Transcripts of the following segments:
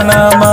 காணாம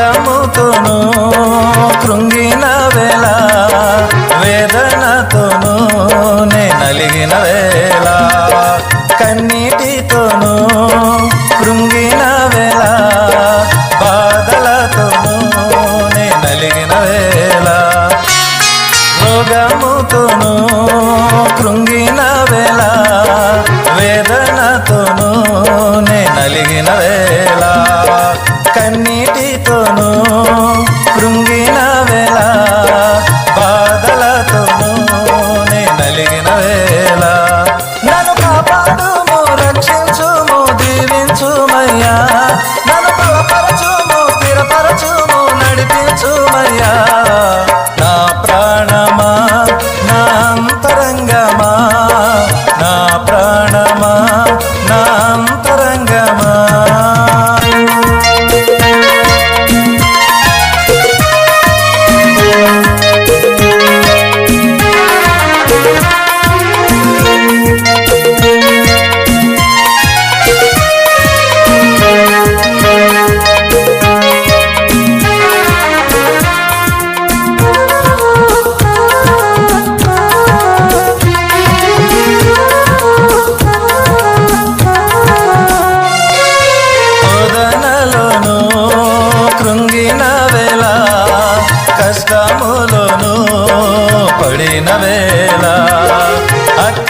భయముతోను కృంగిన వేళ వేదనతోను నే నలిగిన వేళ. కన్నీటితోను కృంగిన వేళ బాధలతోను నే నలిగిన వేళ. రోగముతోను కృంగిన వేళ వేదనతోను నే నలిగిన వేళ.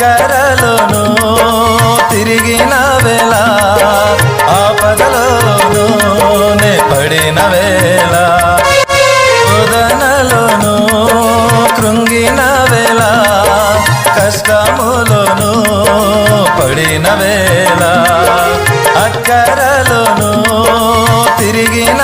దగ్గరలోను తిరిగిన వేళ ఆపదలోను నే పడిన వేళ ఉదనలోను కృంగిన వేళ కష్టములోను పడిన వేళ అక్కరలోను తిరిగిన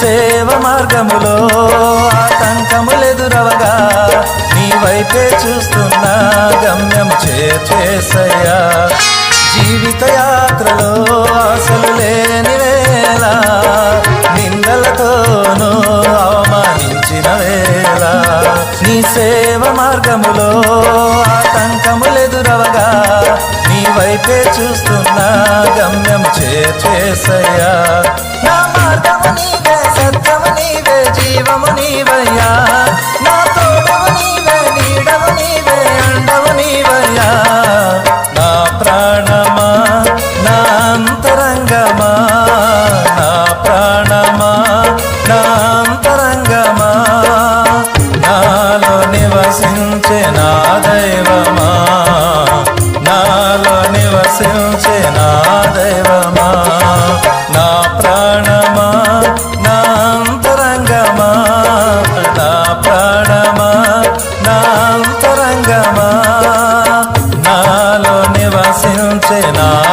సేవ మార్గములో ఆటంకములెదురవగా నీ వైపే చూస్తున్నా గమ్యం చేసేసయ్యా జీవిత యాత్రలో అసలు లేని వేళ నిందలతోనూ అవమానించిన వేళ నీ సేవ మార్గములో ఆటంకములెదురవగా నీ వైపే చూస్తున్నా గమ్యం చేసేసయ్యా ना